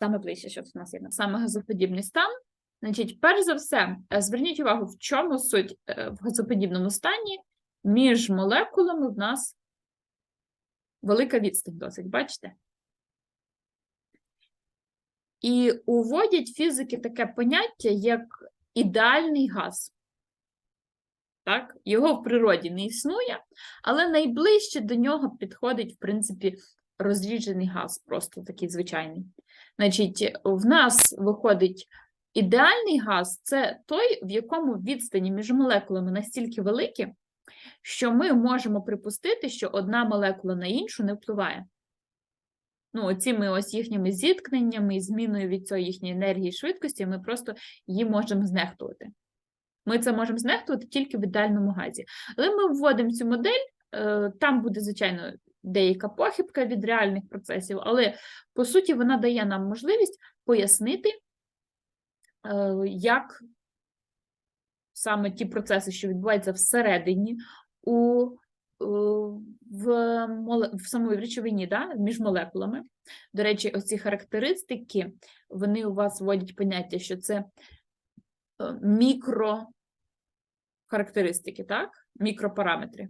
Саме ближче, що у нас є. Саме газоподібний стан. Значить, перш за все, е, зверніть увагу, в чому суть е, в газоподібному стані між молекулами в нас велика відстань досить, бачите? І уводять фізики таке поняття, як ідеальний газ. Так? Його в природі не існує, але найближче до нього підходить, в принципі, розріджений газ, просто такий звичайний. Значить, в нас виходить ідеальний газ це той, в якому відстані між молекулами настільки великі, що ми можемо припустити, що одна молекула на іншу не впливає. Ну, цими ось їхніми зіткненнями і зміною від цієї їхньої енергії швидкості, ми просто її можемо знехтувати. Ми це можемо знехтувати тільки в ідеальному газі. Але ми вводимо цю модель, е, там буде, звичайно, деяка похибка від реальних процесів, але по суті вона дає нам можливість пояснити, е, як саме ті процеси, що відбуваються всередині, у, е, в, в самій речовині, да, між молекулами. До речі, оці характеристики, вони у вас вводять поняття, що це е, мікрохарактеристики, так? Мікропараметри.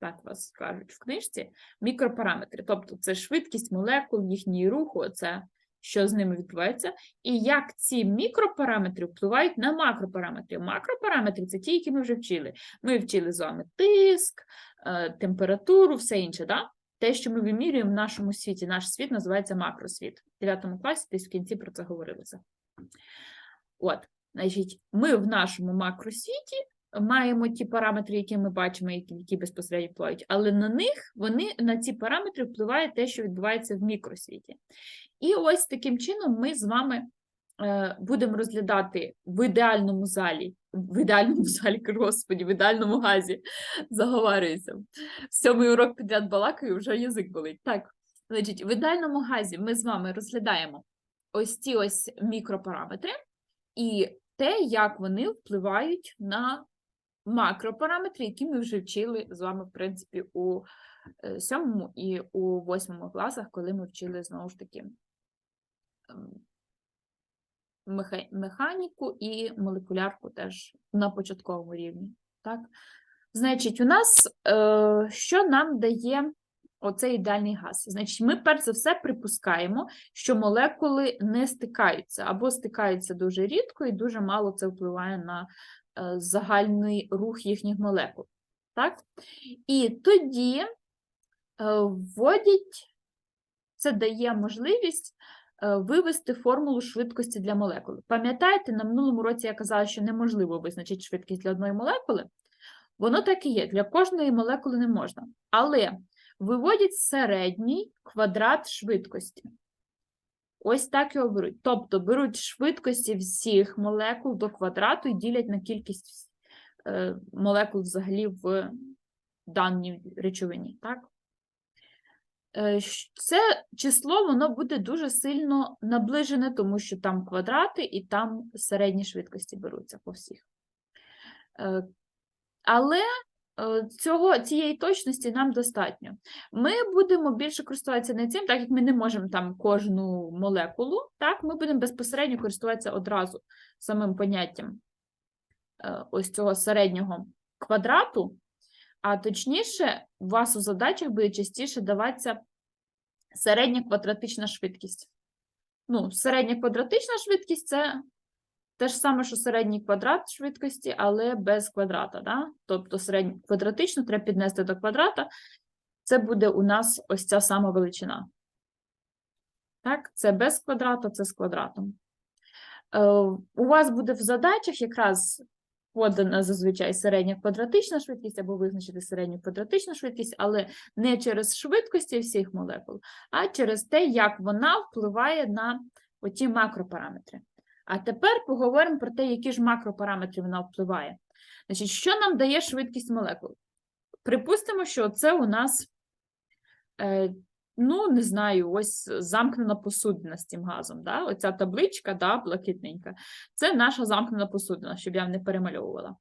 Так вас кажуть в книжці. Мікропараметри, тобто це швидкість молекул, їхній рух, це що з ними відбувається, і як ці мікропараметри впливають на макропараметри. Макропараметри це ті, які ми вже вчили. Ми вчили з вами тиск, е, температуру, все інше. Да? Те, що ми вимірюємо в нашому світі, наш світ називається макросвіт. В 9 класі десь в кінці про це говорилося. От, значить, ми в нашому макросвіті маємо ті параметри, які ми бачимо, які, які безпосередньо впливають, але на них вони на ці параметри впливає те, що відбувається в мікросвіті. І ось таким чином ми з вами е, будемо розглядати в ідеальному залі, в ідеальному залі, господі, в ідеальному газі заговарюється. Сьомий урок підряд балакаю, вже язик болить. Так, значить, в ідеальному газі ми з вами розглядаємо ось ці ось мікропараметри і те, як вони впливають на макропараметри, які ми вже вчили з вами, в принципі, у е, сьомому і у восьмому класах, коли ми вчили знову ж таки ем, механіку і молекулярку теж на початковому рівні. Так? Значить, у нас е, що нам дає оцей ідеальний газ? Значить, ми перш за все припускаємо, що молекули не стикаються або стикаються дуже рідко, і дуже мало це впливає на загальний рух їхніх молекул. Так? І тоді е, вводять, це дає можливість е, вивести формулу швидкості для молекул. Пам'ятаєте, на минулому році я казала, що неможливо визначити швидкість для одної молекули. Воно так і є, для кожної молекули не можна. Але виводять середній квадрат швидкості. Ось так його беруть. Тобто беруть швидкості всіх молекул до квадрату і ділять на кількість е, молекул взагалі в даній речовині. Так? Е, Це число воно буде дуже сильно наближене, тому що там квадрати і там середні швидкості беруться по всіх. Е, Але цього, цієї точності нам достатньо. Ми будемо більше користуватися не цим, так як ми не можемо там кожну молекулу, так, ми будемо безпосередньо користуватися одразу самим поняттям е, ось цього середнього квадрату, а точніше, у вас у задачах буде частіше даватися середня квадратична швидкість. Ну, середня квадратична швидкість це те ж саме, що середній квадрат швидкості, але без квадрата. Да? Тобто середню квадратичну треба піднести до квадрата. Це буде у нас ось ця сама величина. Так, це без квадрата, це з квадратом. Е, у вас буде в задачах якраз подана зазвичай середня квадратична швидкість або визначити середню квадратичну швидкість, але не через швидкості всіх молекул, а через те, як вона впливає на оті макропараметри. А тепер поговоримо про те, які ж макропараметри вона впливає. Значить, що нам дає швидкість молекул? Припустимо, що це у нас, е, ну, не знаю, ось замкнена посудина з цим газом. Да? Оця табличка, да, блакитненька, це наша замкнена посудина, щоб я не перемальовувала.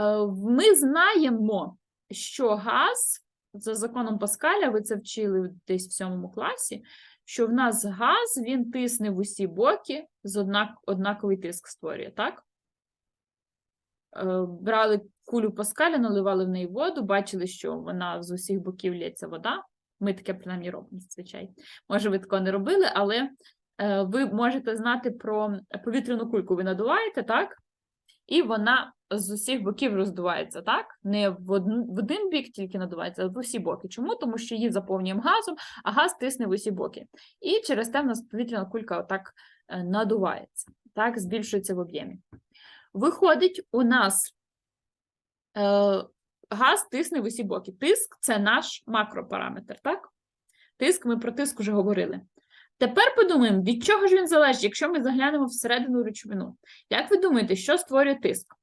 Е, Ми знаємо, що газ, за законом Паскаля, ви це вчили десь в сьомому класі, що в нас газ він тисне в усі боки, з однак, однаковий тиск створює, так? Е, Брали кулю Паскаля, наливали в неї воду, бачили, що вона з усіх боків лється вода. Ми таке принаймні робимо зазвичай. Може, ви такого не робили, але е, ви можете знати про повітряну кульку. Ви надуваєте, так? І вона з усіх боків роздувається, так? Не в один, в один бік тільки надувається, а в усі боки. Чому? Тому що її заповнюємо газом, а газ тисне в усі боки. І через те в нас повітряна кулька отак е, надувається, так, збільшується в об'ємі. Виходить, у нас е, газ тисне в усі боки. Тиск це наш макропараметр, так? Тиск, ми про тиск вже говорили. Тепер подумаємо, від чого ж він залежить, якщо ми заглянемо всередину речовину. Як ви думаєте, що створює тиск?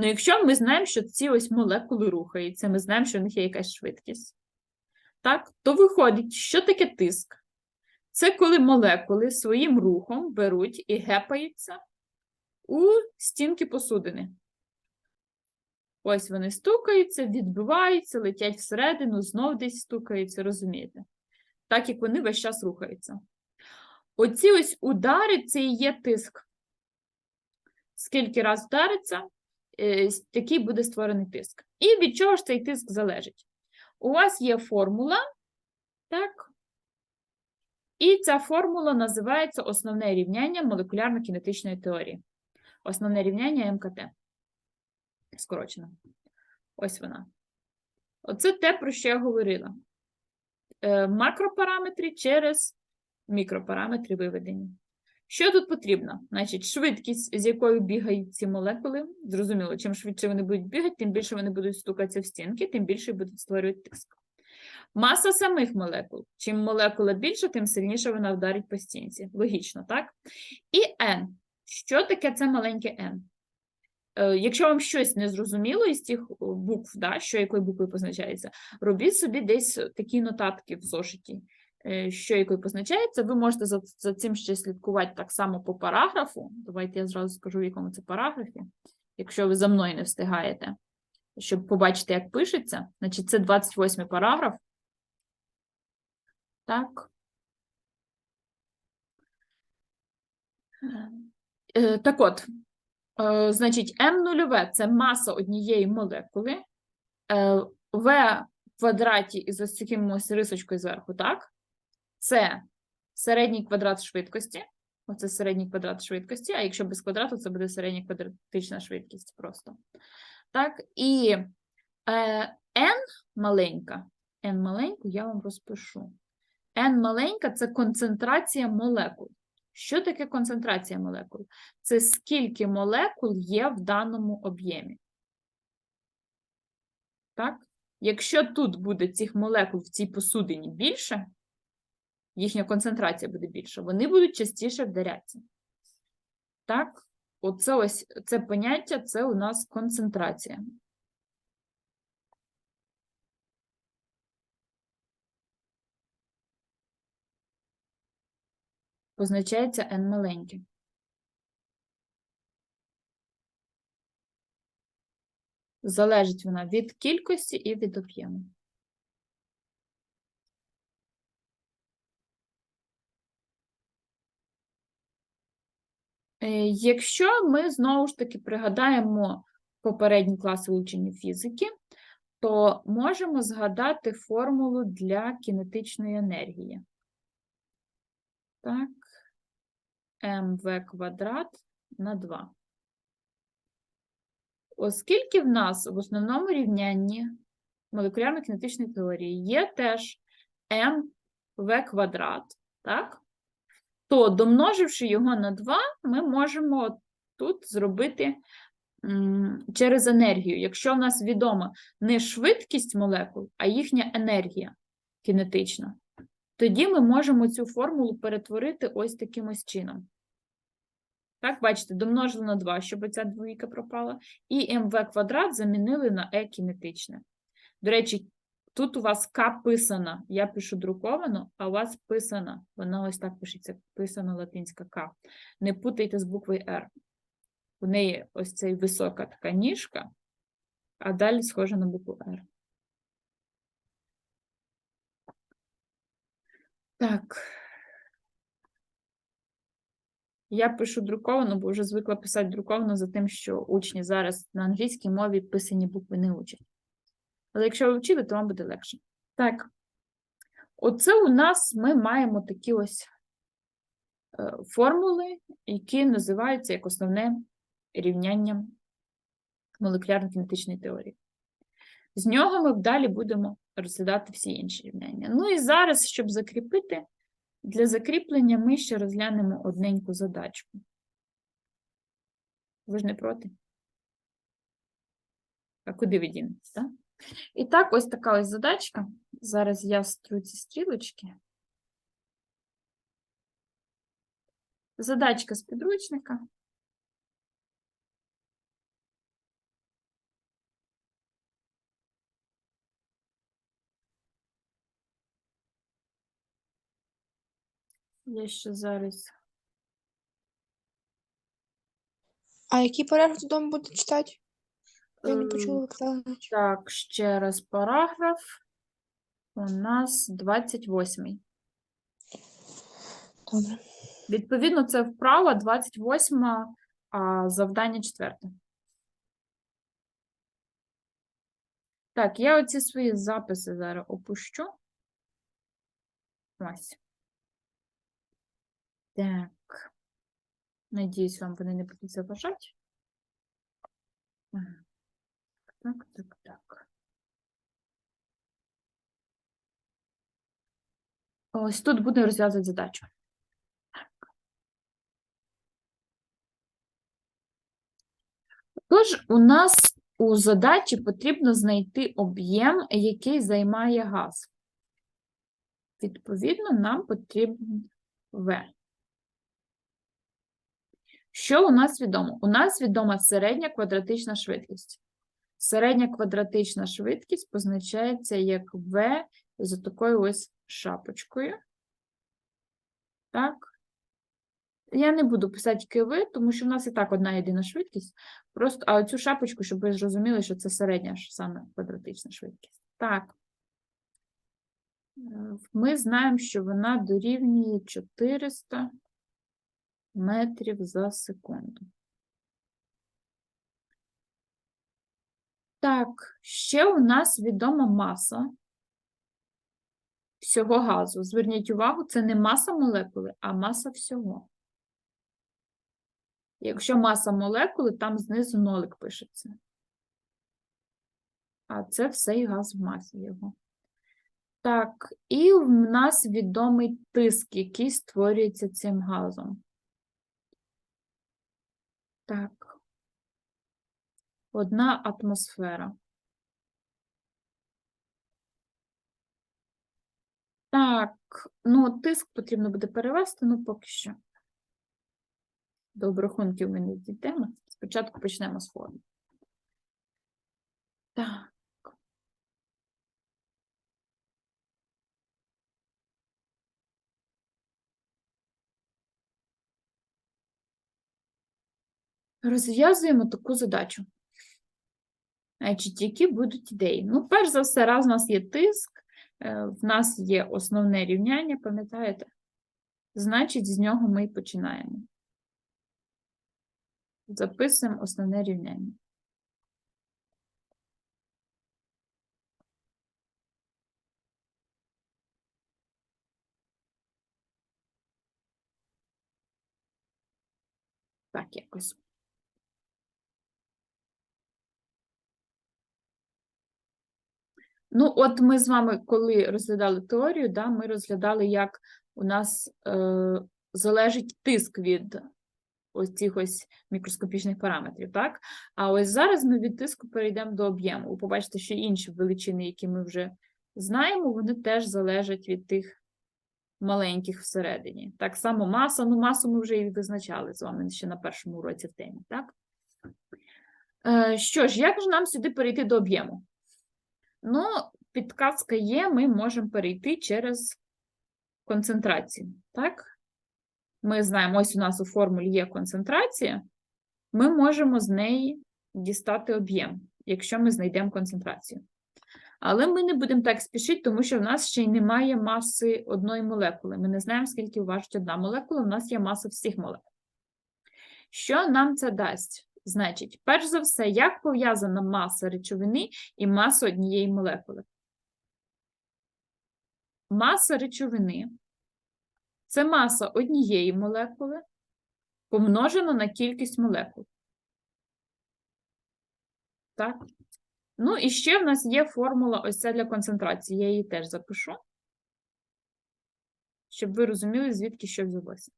Ну, якщо ми знаємо, що ці ось молекули рухаються, ми знаємо, що в них є якась швидкість, так, то виходить, що таке тиск? Це коли молекули своїм рухом беруть і гепаються у стінки посудини. Ось вони стукаються, відбиваються, летять всередину, знов десь стукаються, розумієте? Так як вони весь час рухаються. Оці ось удари це і є тиск. Скільки раз вдариться, е, такий буде створений тиск. І від чого ж цей тиск залежить? У вас є формула, так? І ця формула називається основне рівняння молекулярно-кінетичної теорії. Основне рівняння МКТ. Скорочено. Ось вона. Оце те, про що я говорила. Е, макропараметри через мікропараметри виведені. Що тут потрібно? Значить, швидкість, з якою бігають ці молекули. Зрозуміло, чим швидше вони будуть бігати, тим більше вони будуть стукатися в стінки, тим більше будуть створювати тиск. Маса самих молекул. Чим молекула більша, тим сильніше вона вдарить по стінці. Логічно, так? І N. Що таке це маленьке N? Е, Якщо вам щось не зрозуміло із цих букв, да, що якою буквою позначається, робіть собі десь такі нотатки в зошиті, е, що якою позначається. Ви можете за, за цим ще слідкувати так само по параграфу. Давайте я зразу скажу, в якому це параграфі, якщо ви за мною не встигаєте, щоб побачити, як пишеться. Значить, це 28 параграф. Так. Е, Так от, е, значить, М0 це маса однієї молекули, е, В в квадраті із ось таким ось рисочкою зверху, так? Це середній квадрат швидкості. Оце середній квадрат швидкості, а якщо без квадрату, це буде середня квадратична швидкість просто. Так, і е, n маленька, n маленьку я вам розпишу. N маленька це концентрація молекул. Що таке концентрація молекул? Це скільки молекул є в даному об'ємі. Так? Якщо тут буде цих молекул в цій посудині більше, їхня концентрація буде більша, вони будуть частіше вдарятися. Так? Оце ось це поняття це у нас концентрація. Позначається n маленьке. Залежить вона від кількості і від об'єму. Якщо ми знову ж таки пригадаємо попередні класи вивчення фізики, то можемо згадати формулу для кінетичної енергії. Так, МВ квадрат на 2. Оскільки в нас в основному рівнянні молекулярно-кінетичної теорії є теж МВ квадрат, так? То домноживши його на 2, ми можемо тут зробити через енергію. Якщо в нас відома не швидкість молекул, а їхня енергія кінетична, тоді ми можемо цю формулу перетворити ось таким ось чином. Так, бачите, домножили на 2, щоб ця двійка пропала, і МВ квадрат замінили на Е кінетичне. До речі, тут у вас К писана, я пишу друковано, а у вас писана. Вона ось так пишеться, писана латинська К. Не путайте з буквою Р. У неї ось цей висока така ніжка, а далі схожа на букву Р. Так, Я пишу друковано, бо вже звикла писати друковано за тим, що учні зараз на англійській мові писані букви не учать. Але якщо ви вчили, то вам буде легше. Так. Оце у нас ми маємо такі ось е, формули, які називаються як основне рівняння молекулярно-кінетичної теорії. З нього ми далі будемо розглядати всі інші рівняння. Ну і зараз, щоб закріпити, для закріплення ми ще розглянемо одненьку задачку. Ви ж не проти? А куди ви дінетесь, так? І так, ось така ось задачка. Зараз я стру ці стрілочки. Задачка з підручника. Я ще зараз. А який параграф додому буде читати? Я не Е, почула, Так, ще раз параграф. У нас 28. Добре. Відповідно, це вправа 28, а завдання 4. Так, я оці свої записи зараз опущу. Ось. Так. Надіюсь, вам вони не будуть заважати. Ага. Так, так, так. Ось тут буде розв'язувати задачу. Тож, у нас у задачі потрібно знайти об'єм, який займає газ. Відповідно, нам потрібен В. Що у нас відомо? У нас відома середня квадратична швидкість. Середня квадратична швидкість позначається як В з такою ось шапочкою. Так. Я не буду писати киви, тому що в нас і так одна єдина швидкість. Просто, а цю шапочку, щоб ви зрозуміли, що це середня саме квадратична швидкість. Так. Е, Ми знаємо, що вона дорівнює 400 метрів за секунду. Так, ще у нас відома маса всього газу. Зверніть увагу, це не маса молекули, а маса всього. Якщо маса молекули, там знизу нолик пишеться. А це все і газ в масі його. Так, і в нас відомий тиск, який створюється цим газом. Так. Одна атмосфера. Так, ну, тиск потрібно буде перевести, ну поки що. До обрахунків ми не дійдемо. Спочатку почнемо з форми. Так. Розв'язуємо таку задачу. Значить, які будуть ідеї? Ну, перш за все, раз у нас є тиск, е, в нас є основне рівняння, пам'ятаєте? Значить, з нього ми і починаємо. Записуємо основне рівняння. Так, якось. Ну, от ми з вами, коли розглядали теорію, да, ми розглядали, як у нас е, залежить тиск від ось цих ось мікроскопічних параметрів, так? А ось зараз ми від тиску перейдемо до об'єму. Ви побачите, що інші величини, які ми вже знаємо, вони теж залежать від тих маленьких всередині. Так само маса, ну масу ми вже і визначали з вами ще на першому уроці в темі, так? Е, що ж, як же нам сюди перейти до об'єму? Ну, підказка є, ми можемо перейти через концентрацію, так? Ми знаємо, ось у нас у формулі є концентрація, ми можемо з неї дістати об'єм, якщо ми знайдемо концентрацію. Але ми не будемо так спішити, тому що в нас ще й немає маси одної молекули. Ми не знаємо, скільки важить одна молекула, у нас є маса всіх молекул. Що нам це дасть? Значить, перш за все, як пов'язана маса речовини і маса однієї молекули? Маса речовини це маса однієї молекули помножена на кількість молекул. Так? Ну і ще в нас є формула ось ця для концентрації. Я її теж запишу, щоб ви розуміли, звідки що взялося.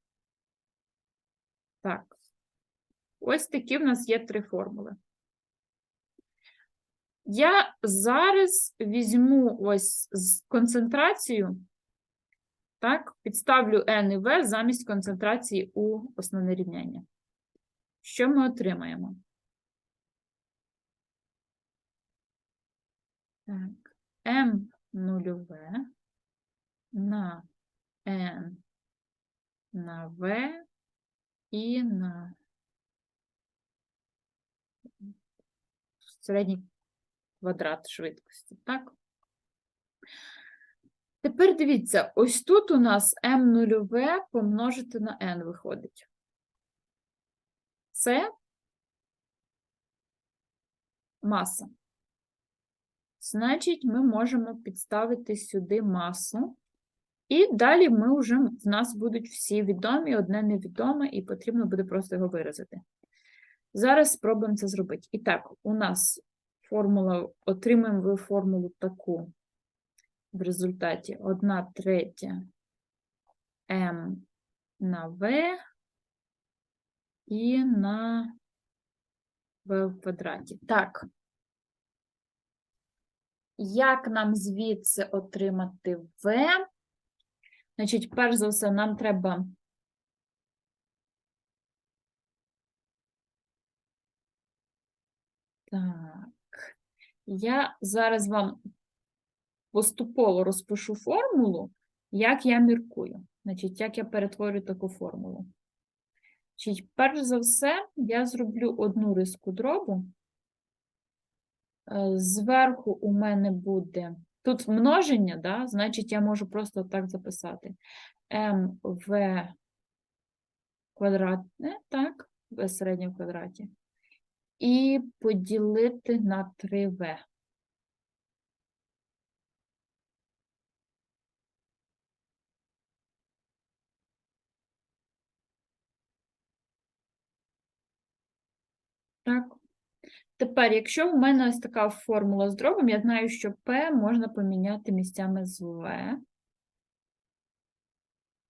Так. Ось такі в нас є три формули. Я зараз візьму ось з концентрацію, так, підставлю n і v замість концентрації у основне рівняння. Що ми отримаємо? Так, m нульове на n на v і на середній квадрат швидкості, так? Тепер дивіться, ось тут у нас m нульове помножити на n виходить. Це маса. Значить, ми можемо підставити сюди масу. І далі ми вже, в нас будуть всі відомі, одне невідоме, і потрібно буде просто його виразити. Зараз спробуємо це зробити. І так, у нас формула, отримаємо формулу таку в результаті 1 третя m на v і на v в квадраті. Так. Як нам звідси отримати v? Значить, перш за все, нам треба Так, я зараз вам поступово розпишу формулу, як я міркую. Значить, як я перетворю таку формулу. Значить, перш за все, я зроблю одну риску дробу. Е, Зверху у мене буде тут множення, да? значить, я можу просто так записати. МВ квадратне, так, в середньому квадраті і поділити на 3v. Так. Тепер, якщо в мене ось така формула з дробом, я знаю, що P можна поміняти місцями з V.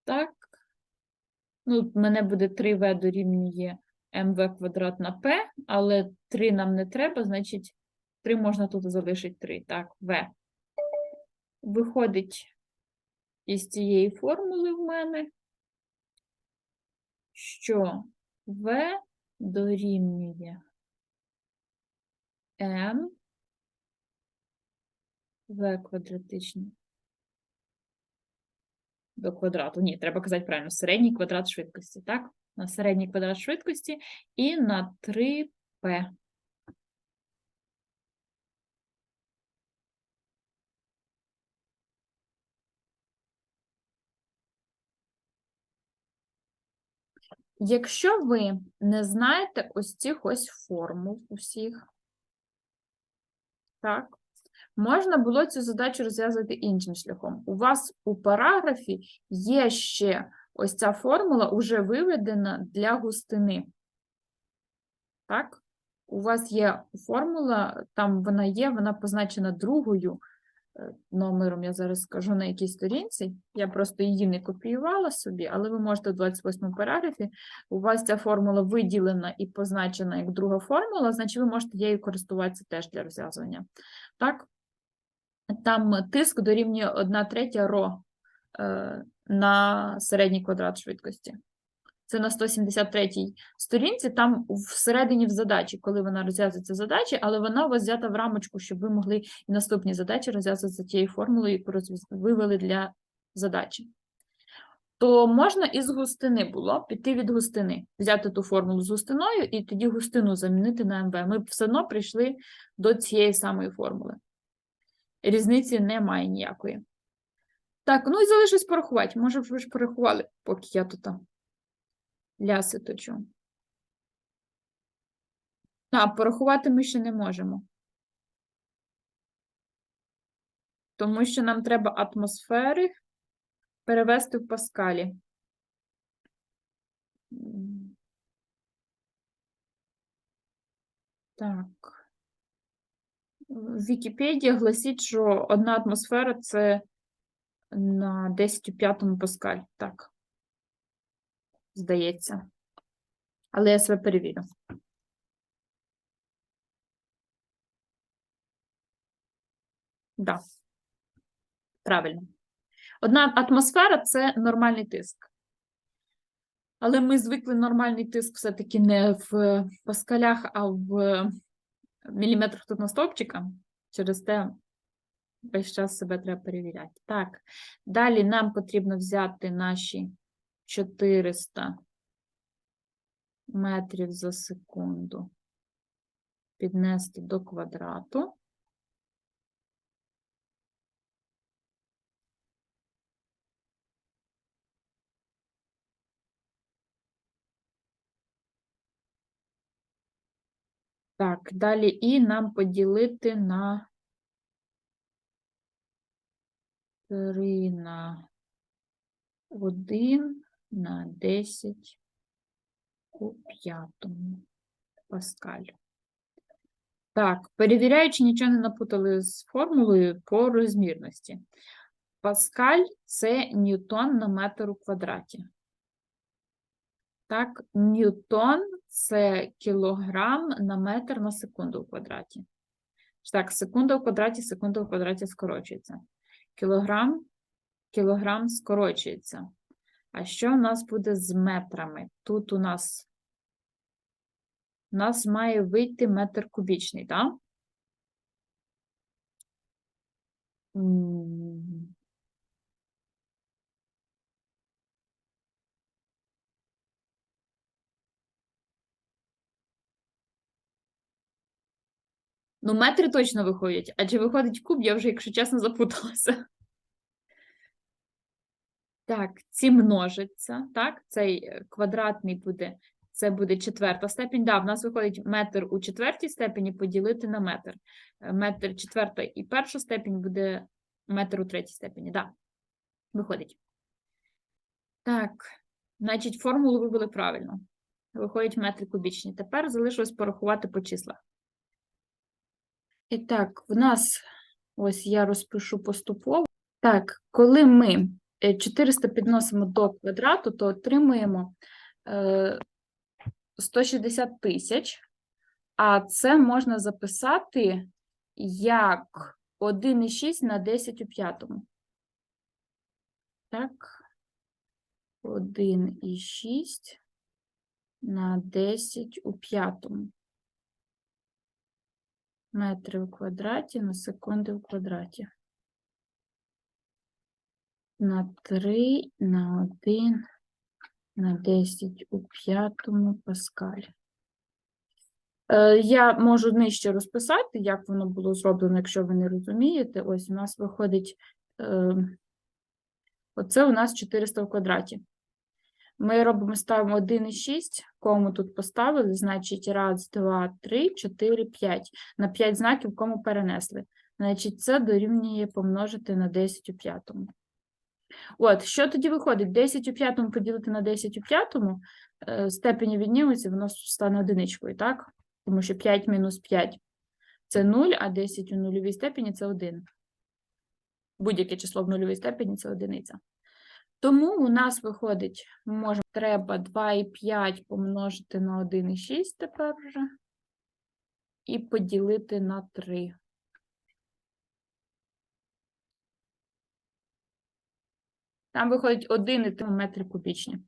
Так. Ну, мене буде 3v дорівнює mv квадрат на p, але 3 нам не треба, значить 3 можна тут залишити 3. Так, v. Виходить із цієї формули в мене, що v дорівнює m v квадратичне до квадрату. Ні, треба казати правильно, середній квадрат швидкості, так? На середній квадрат швидкості і на 3p. Якщо ви не знаєте ось цих ось формул усіх, так, можна було цю задачу розв'язати іншим шляхом. У вас у параграфі є ще ось ця формула вже виведена для густини. Так? У вас є формула, там вона є, вона позначена другою е, номером, я зараз скажу на якій сторінці. Я просто її не копіювала собі, але ви можете в 28 параграфі. У вас ця формула виділена і позначена як друга формула, значить ви можете її користуватися теж для розв'язування. Так? Там тиск дорівнює 1 третя ро на середній квадрат швидкості. Це на 173-й сторінці, там всередині в задачі, коли вона розв'язується задачі, але вона у вас взята в рамочку, щоб ви могли і наступні задачі розв'язувати за тією формулою, яку вивели для задачі. То можна із густини було піти від густини, взяти ту формулу з густиною і тоді густину замінити на МВ. Ми все одно прийшли до цієї самої формули. Різниці немає ніякої. Так, ну і залишилось порахувати. Може, ви ж порахували, поки я тут там ляси точу. А, порахувати ми ще не можемо. Тому що нам треба атмосфери перевести в паскалі. Так. В Вікіпедії гласить, що одна атмосфера це на 10 у п'ятому паскаль. Так. Здається. Але я себе перевірю. Да. Правильно. Одна атмосфера це нормальний тиск. Але ми звикли нормальний тиск все-таки не в паскалях, а в міліметрах тут на стовпчика. Через те весь час себе треба перевіряти. Так, далі нам потрібно взяти наші 400 метрів за секунду, піднести до квадрату. Так, далі і нам поділити на 3 на 1 на 10 у п'ятому паскаль. Так, перевіряючи, нічого не напутали з формулою по розмірності. Паскаль це ньютон на метр у квадраті. Так, ньютон це кілограм на метр на секунду у квадраті. Так, секунда у квадраті, секунда у квадраті скорочується. Кілограм, кілограм скорочується. А що у нас буде з метрами? Тут у нас, у нас має вийти метр кубічний, так? Ну, метри точно виходять. А чи виходить куб, я вже, якщо чесно, запуталася. Так, ці множаться, так? Цей е, квадратний буде, це буде четверта степінь. Да, в нас виходить метр у четвертій степені поділити на метр. Е, Метр четверта і перша степінь буде метр у третій степені. Да, виходить. Так, значить, формулу вивели правильно. Виходять метри кубічні. Тепер залишилось порахувати по числах. І так, в нас, ось я розпишу поступово. Так, коли ми е, 400 підносимо до квадрату, то отримуємо е, 160 тисяч, а це можна записати як 1,6 на 10 у п'ятому. Так, 1,6 на 10 у п'ятому метри у квадраті на секунди у квадраті. На 3, на 1, на 10 у п'ятому паскаль. Е, Я можу нижче розписати, як воно було зроблено, якщо ви не розумієте. Ось у нас виходить, е, оце у нас 400 в квадраті. Ми робимо, ставимо 1,6, кому тут поставили, значить, раз, два, три, чотири, п'ять. На 5 знаків кому перенесли. Значить, це дорівнює помножити на 10 у п'ятому. От, що тоді виходить? 10 у п'ятому поділити на 10 у п'ятому, е, степені віднімуться, воно стане одиничкою, так? Тому що 5 мінус 5 – це 0, а 10 у нульовій степені – це 1. Будь-яке число в нульовій степені – це одиниця. Тому у нас виходить, може, треба 2,5 помножити на 1,6 тепер вже. І поділити на 3. Там виходить 1,3 метри кубічні.